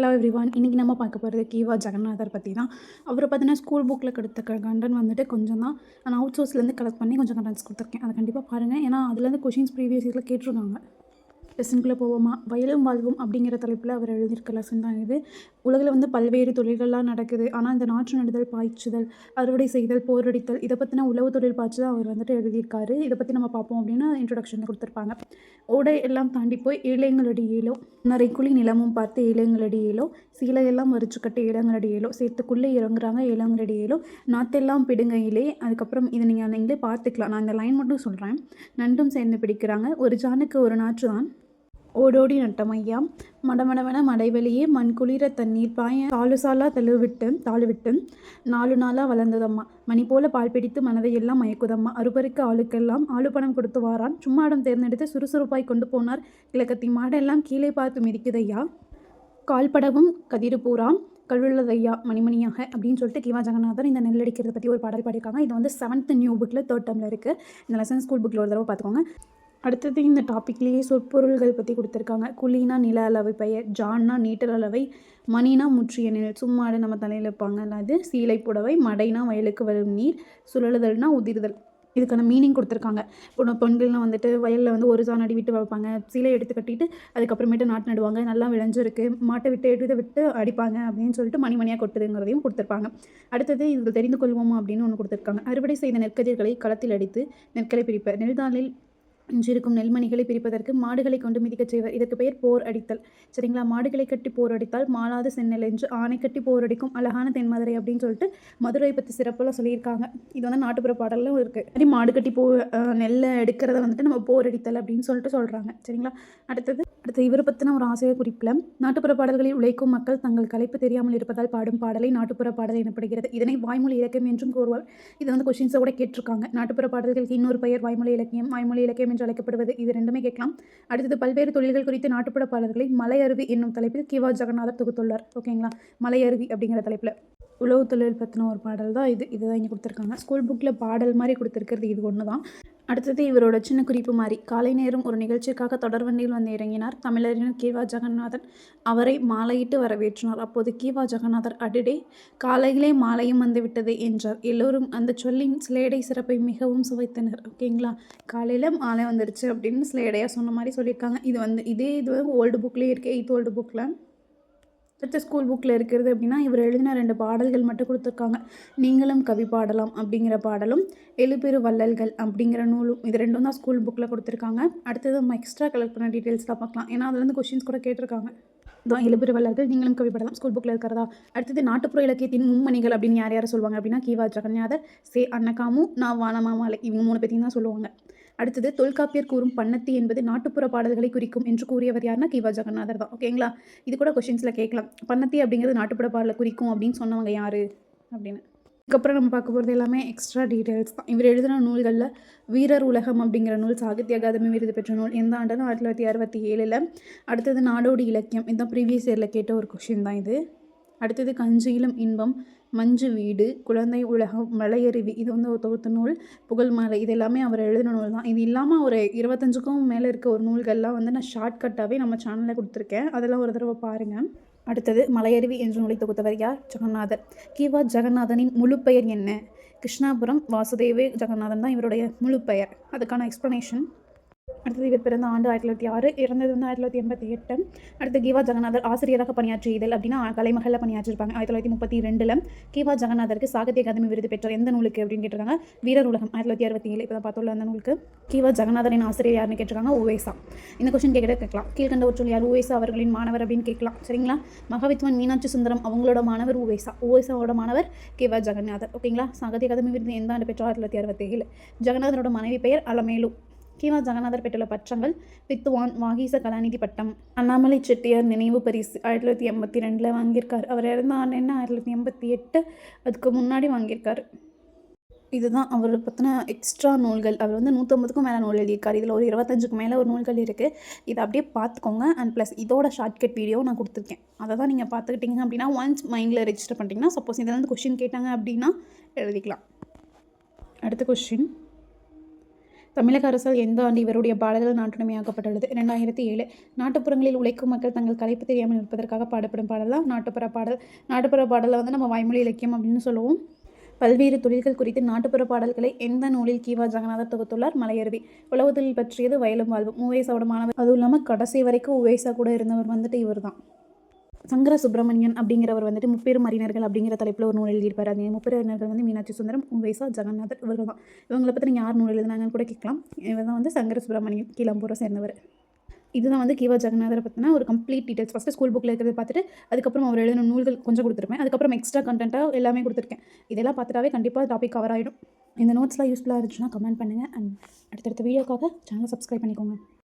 Hello everyone இன்றைக்கி நம்ம பார்க்க போகிறது கீவா ஜெகநாதர் பற்றி தான். அவரை பார்த்தீங்கன்னா ஸ்கூல் புக்கில் கொடுத்த கண்டன் வந்துட்டு கொஞ்சம் தான். நான் அவுட் சோர்ஸ்லேருந்து கலெக்ட் பண்ணி கொஞ்சம் கண்டென்ட்ஸ் கொடுத்துருக்கேன். அதை கண்டிப்பாக பாருங்கள் ஏன்னா அதுலேருந்து கொஷின்ஸ் ப்ரீவியஸ் இயரில் கேட்டிருக்காங்க லெசனுக்குள்ளே போவோமா? வயலும் வாழ்வும் அப்படிங்கிற தலைப்பில் அவர் எழுதியிருக்க லெசன் தான் இது. உலகில் வந்து பல்வேறு தொழில்கள்லாம் நடக்குது. ஆனால் இந்த நாற்று நடுதல் பாய்ச்சுதல் அறுவடை செய்தல் போரடித்தல் இதை பற்றின உழவு தொழில் பாய்ச்சி தான் அவர் வந்துட்டு எழுதியிருக்காரு. இதை பற்றி நம்ம பார்ப்போம் அப்படின்னு இன்ட்ரொடக்ஷனில் கொடுத்துருப்பாங்க. ஓடை எல்லாம் தாண்டி போய் ஏழைங்களடி ஏலோ நரைக்குழி நிலமும் பார்த்து ஏழைங்களடி ஏலோ சீலையெல்லாம் மறிச்சு கட்டி ஏழங்களடி ஏலோ சேர்த்துக்குள்ளே இறங்குறாங்க ஏழங்களடி ஏலோ. நாத்தெல்லாம் பிடுங்கையிலே அதுக்கப்புறம் இதை நீங்கள் நீங்களே பார்த்துக்கலாம். நான் இந்த லைன் மட்டும் சொல்கிறேன் நண்டும் சேர்ந்து பிடிக்கிறாங்க. ஒரு ஜானுக்கு ஒரு நாற்று தான். ஓடோடி நட்டமையாம் மடமடவன மடைவெளியே மண் குளிர தண்ணீர் பாய தாலு சாலா தழுவிட்டு தாழுவிட்டு நாலு நாளாக வளர்ந்ததம்மா. மணி போல பால் பிடித்து மனதையெல்லாம் மயக்குதம்மா. அறுபருக்கு ஆளுக்கெல்லாம் ஆளு பணம் கொடுத்து வாரான். சும்மா இடம் தேர்ந்தெடுத்து சுறுசுறுப்பாய் கொண்டு போனார். கிழக்கத்தி மாடெல்லாம் கீழே பார்த்து மிதிக்குதையா? கால்படவும் கதிரு பூராம் கழுவுள்ளதையா? மணிமணியாக அப்படின்னு சொல்லிட்டு கிவா ஜெகநாதன் இந்த நெல் அடிக்கிறத பற்றி ஒரு பாடல் பாடியிருக்காங்க. இது வந்து செவன்த் நியூ புக்கில் தேர்ட் டேர்மில் இருக்குது இந்த லெசன் ஸ்கூல் புக்கில் ஒரு தடவை பார்த்துக்கோங்க. அடுத்தது இந்த டாப்பிக்லேயே சொற்பொருள்கள் பற்றி கொடுத்துருக்காங்க. குழினா நில அளவை பெயர் ஜான்னா நீட்டல் அளவை மணினா முற்றிய நிழல். சும்மாடு நம்ம தலையில் வைப்பாங்க அது? சீலை புடவை மடைனா வயலுக்கு வரும் நீர் சுழலுதல்னா உதிர்தல். இதுக்கான மீனிங் கொடுத்துருக்காங்க. இப்போ பெண்கள்லாம் வந்துட்டு வயலில் வந்து ஒரு சாணடி விட்டு வைப்பாங்க. சீலை எடுத்து கட்டிட்டு அதுக்கப்புறமேட்டு நாட்டு நடுவாங்க. நல்லா விளைஞ்சிருக்கு. மாட்டை விட்டு எடுத்து விட்டு அடிப்பாங்க அப்படின்னு சொல்லிட்டு மணி மணியாக கொட்டுதுங்கிறதையும் கொடுத்துருப்பாங்க. அடுத்தது இதில் தெரிந்து கொள்வோமா அப்படின்னு ஒன்று கொடுத்துருக்காங்க. அறுவடை செய்த நெற்கதிர்களை களத்தில் அடித்து நெற்களை பிரிப்பர். நெல்தாளில் இருக்கும் நெல்மணிகளை பிரிப்பதற்கு மாடுகளை கொண்டு மிதிக்கச் செய்வர். இதற்கு பெயர் போர் அடித்தல். சரிங்களா? மாடுகளை கட்டி போர் அடித்தால் மாலாது சென்னல் என்று ஆணை கட்டி போர் அடிக்கும் அழகான தென்மதுரை அப்படின்னு சொல்லிட்டு மதுரை பற்றி சிறப்பெல்லாம் சொல்லியிருக்காங்க. இது வந்து நாட்டுப்புற பாடலும் இருக்குது அதே மாடு கட்டி போ நெல்லை எடுக்கிறத வந்துட்டு நம்ம போர் அடித்தல் அப்படின்னு சொல்லிட்டு சொல்கிறாங்க சரிங்களா? அடுத்தது அடுத்து இவரை பற்றின ஒரு ஆசிரியர் குறிப்பில் நாட்டுப்புற பாடல்களில் உழைக்கும் மக்கள் தங்கள் கலைப்பு தெரியாமல் இருப்பதால் பாடும் பாடலை நாட்டுப்புற பாடல் எனப்படுகிறது. இதனை வாய்மொழி இலக்கியம் என்றும் கூறுவார். இது வந்து கொஷின்ஸை கூட கேட்டிருக்காங்க. நாட்டுப்புற பாடல்களுக்கு இன்னொரு பெயர் வாய்மொழி இலக்கியம். வாய்மொழி இலக்கியம் என்று அழைக்கப்படுவது. இது ரெண்டுமே கேட்கலாம். அடுத்தது பல்வேறு தொழில்கள் குறித்து நாட்டுப்புற பாடல்களை மலையருவி என்னும் தலைப்பில் கிவா ஜெகநாதர் தொகுத்துள்ளார். ஓகேங்களா மலையருவி அப்படிங்கிற தலைப்பில். உழவு தொழில் பற்றின ஒரு பாடல் தான் இது. இதுதான் இங்கே கொடுத்துருக்காங்க. ஸ்கூல் புக்கில் பாடல் மாதிரி கொடுத்துருக்கிறது இது ஒன்று தான் அடுத்தது இவரோட சின்ன குறிப்பு மாதிரி. காலை நேரம் ஒரு நிகழ்ச்சிக்காக தொடர்வண்டியில் வந்து இறங்கினார். தமிழறிஞர் கீவா ஜெகநாதன் அவரை மாலையிட்டு வரவேற்றினார். அப்போது கீவா ஜெகநாதர் அடிடே காலையிலே மாலையும் வந்து விட்டது என்றார். எல்லோரும் அந்த சொல்லின் ஸ்லேடை சிறப்பை மிகவும் சுவைத்தனர். ஓகேங்களா காலையில் மாலை வந்துருச்சு அப்படின்னு ஸ்லேடையாக சொன்ன மாதிரி சொல்லியிருக்காங்க. இது வந்து இதே இது ஓல்டு புக்லேயே இருக்குது எயித் ஓல்டு புக்கில் அடுத்த ஸ்கூல் புக்கில் இருக்கிறது அப்படின்னா இவர் எழுதின ரெண்டு பாடல்கள் மட்டும் கொடுத்துருக்காங்க. நீங்களும் கவி பாடலாம் அப்படிங்கிற பாடலும் எழுபெரு வள்ளல்கள் அப்படிங்கிற நூலும் இது ரெண்டும் தான் ஸ்கூல் புக்கில் கொடுத்துருக்காங்க. அடுத்தது நம்ம எக்ஸ்ட்ரா கலெக்ட் பண்ண டீட்டெயில்ஸ்லாம் பார்க்கலாம். ஏன்னா அதுலேருந்து கொஷின்ஸ் கூட கேட்டிருக்காங்க. தான் எழுபெரு வள்ளல்கள் நீங்களும் கவி பாடலாம். ஸ்கூல் புக்கில் இருக்கிறதா? அடுத்தது நாட்டுப்புற இலக்கியத்தின் மும்மணிகள் அப்படின்னு யார் யார் சொல்லுவாங்க அப்படின்னா கீவா ஜெகநாதர் சே. அன்னகாமு நான் வானமாமாலை. இவங்க மூணு பேர்த்தையும் தான் சொல்லுவாங்க. அடுத்தது தொல்காப்பியர் கூறும் பண்ணத்தி என்பது நாட்டுப்புற பாடல்களை குறிக்கும் என்று கூறியவர் யாருன்னா கிவா ஜெகநாதர் தான். ஓகேங்களா இது கூட கொஷின்ஸில் கேட்கலாம். பண்ணத்தி அப்படிங்கிறது நாட்டுப்புற பாடலை குறிக்கும் அப்படின்னு சொன்னவங்க யார்? அப்படின்னு. இதுக்கப்புறம் நம்ம பார்க்க போகிறது எல்லாமே எக்ஸ்ட்ரா டீட்டெயில்ஸ் தான். இவர் எழுதின நூல்களில் வீரர் உலகம் அப்படிங்கிற நூல் சாகித்ய அகாதமி விருது பெற்ற நூல் எந்த ஆண்டுனா ஆயிரத்தி தொள்ளாயிரத்தி அறுபத்தி ஏழில். அடுத்தது நாடோடி இலக்கியம். இதுதான் ப்ரீவியஸ் இயரில் கேட்ட ஒரு கொஷின் தான் இது. அடுத்தது கஞ்சியிலும் இன்பம் மஞ்சு வீடு குழந்தை உலகம் மலையருவி இது வந்து ஒரு தொகுத்த நூல் புகழ் மாலை இது எல்லாமே அவர் எழுதின நூல் தான். இது இல்லாமல் ஒரு இருபத்தஞ்சுக்கும் மேலே இருக்க ஒரு நூல்கள்லாம் வந்து நான் ஷார்ட்கட்டாகவே நம்ம சேனலில் கொடுத்துருக்கேன். அதெல்லாம் ஒரு தடவை பாருங்கள் அடுத்தது மலையருவி என்ற நூலை தொகுத்தவர் யார்? ஜெகநாதர். கிவா ஜெகநாதனின் முழு பெயர் என்ன? கிருஷ்ணாபுரம் வாசுதேவே ஜெகநாதன் தான் இவருடைய முழு பெயர். அதுக்கான எக்ஸ்ப்ளனேஷன் அடுத்தது இவர் பிறந்த ஆண்டு ஆயிரத்தி தொள்ளாயிரத்தி ஆறு இறந்தது வந்து ஆயிரத்தி தொள்ளாயிரத்தி எண்பத்தி எட்டு. அடுத்து கீவா ஜெகநாதர் ஆசிரியராக பணியாற்றிய இதழ் அப்படின்னா கலைமகளில் பணியாற்றிருப்பாங்க. ஆயிரத்தி தொள்ளாயிரத்தி முப்பத்தி ரெண்டில் கீவா ஜெகநாதருக்கு சாகித்ய அகாதமி விருது பெற்ற எந்த நூலுக்கு அப்படின்னு கேட்டிருக்காங்க? வீரர் உலகம் ஆயிரத்தி தொள்ளாயிரத்தி அறுபத்தி ஏழு. இப்போ பார்த்துள்ள அந்த நூலுக்கு கீவா ஜெகநாதரின் ஆசிரியர் யாருன்னு கேட்டிருக்காங்க? உவேசா இந்த கொஸ்டின் கேட்கிற கேட்கலாம். கீழ்கண்ட ஒற்றுள் யார்? உவேசா அவர்களின் மாணவர் அப்படின்னு கேட்கலாம். சரிங்களா? மகாவித்வான் மீனாட்சி சுந்தரம் அவங்களோட மாணவர் உவேசா உவேசாவோட மாணவர் கீவா ஜெகநாதர். ஓகேங்களா? சாகித்ய அகாதமி விருது எந்த ஆண்டு பெற்றார்? ஆயிரத்தி தொள்ளாயிரத்தி அறுபத்தி ஏழு. ஜெகநாதரோட மனைவி பெயர் அலமேலு. கீவா ஜெகநாதர் பெற்றுள்ள பற்றங்கள் வித்துவான் வாகீச கலாநிதி பட்டம் அண்ணாமலை செட்டியார் நினைவு பரிசு ஆயிரத்தி தொள்ளாயிரத்தி எண்பத்தி ரெண்டில் வாங்கியிருக்கார். அவர் இறந்த ஆண்டு என்ன? ஆயிரத்தி தொள்ளாயிரத்தி எண்பத்தி எட்டு. அதுக்கு முன்னாடி வாங்கியிருக்கார். இதுதான் அவர் பற்றின எக்ஸ்ட்ரா நூல்கள். அவர் வந்து நூற்றம்பதுக்கும் மேலே நூல் எழுதியிருக்கார். இதில் ஒரு இருபத்தஞ்சுக்கு மேலே ஒரு நூல்கள் இருக்குது இதை அப்படியே பார்த்துக்கோங்க. அண்ட் ப்ளஸ் இதோட ஷார்ட்கட் வீடியோ நான் கொடுத்துருக்கேன். அதை தான் நீங்கள் பார்த்துக்கிட்டீங்க அப்படின்னா ஒன்ஸ் மைண்டில் ரெஜிஸ்டர் பண்ணிட்டீங்கன்னா சப்போஸ் இதில் வந்து கொஷின் கேட்டாங்க அப்படின்னா எழுதிக்கலாம். அடுத்த கொஷின் தமிழக அரசால் எந்த ஆண்டு இவருடைய பாடல்கள் நாட்டுடைமையாக்கப்பட்டுள்ளது? ரெண்டாயிரத்தி ஏழு. நாட்டுப்புறங்களில் உழைக்கும் மக்கள் தங்கள் கலைப்பு தெரியாமல் இருப்பதற்காக பாடப்படும் பாடலாம் நாட்டுப்புற பாடல். நாட்டுப்புற பாடலை வந்து நம்ம வாய்மொழி இலக்கியம் அப்படின்னு சொல்லுவோம். பல்வேறு தொழில்கள் குறித்து நாட்டுப்புற பாடல்களை எந்த நூலில் கீவா ஜெகநாதர் தொகுத்துள்ளார்? மலையருவி. உழவு தொழில் பற்றியது வயலும் வாழ்வு மூவேசாவோட மாணவர். அதுவும் இல்லாமல் கடைசி வரைக்கும் உவேசா கூட இருந்தவர் வந்துட்டு இவர் தான் சங்கர சுப்பிரமணியன் அப்படிங்கிறவர் வந்துட்டு முப்பெரும் அறிஞர்கள் அப்படிங்கிற தலைப்பில் ஒரு நூல் எழுதியிருப்பார். அந்த முப்பெரும் அறிஞர்கள் வந்து மீனாட்சி சுந்தரம் உவேசா ஜெகநாதர் இவர்கள் தான் இவங்களை பற்றி நீங்கள் யார் நூல் எழுதினாங்கன்னு கூட கேட்கலாம். இவர் தான் வந்து சங்கர சுப்பிரமணியன் கீழம்பூரை சேர்ந்தவர். இதுதான் வந்து கீவா ஜெகநாதரை பற்றின ஒரு கம்ப்ளீட் டீட்டெயில்ஸ் ஃபஸ்ட்டு ஸ்கூல் புக்கில் இருக்கிறத பார்த்துட்டு அதுக்கப்புறம் அவர் எழுதின நூல்கள் கொஞ்சம் கொடுத்துருப்பேன். அதுக்கப்புறம் எக்ஸ்ட்ரா கண்டென்ட்டாக எல்லாமே கொடுத்துருக்கேன். இதெல்லாம் பார்த்துட்டாவே கண்டிப்பாக டாபிக் கவர் ஆகிடும் இந்த நோட்ஸ்லாம் யூஸ்ஃபுல்லாக இருந்துச்சுன்னா கமெண்ட் பண்ணுங்கள் அண்ட் அடுத்தடுத்த வீடியோக்காக சேனலை சப்ஸ்கிரைப் பண்ணிக்கோங்க.